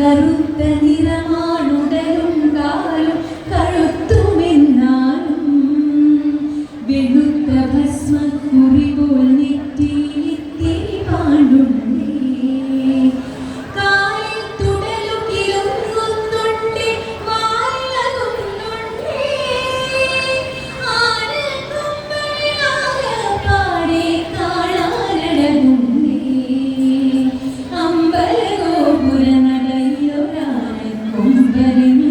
കറുത്ത നിറമാണുടലുണ്ടാലും കഴുത്തുമെന്നാലും വെളുത്ത ഭസ്മ Yeah.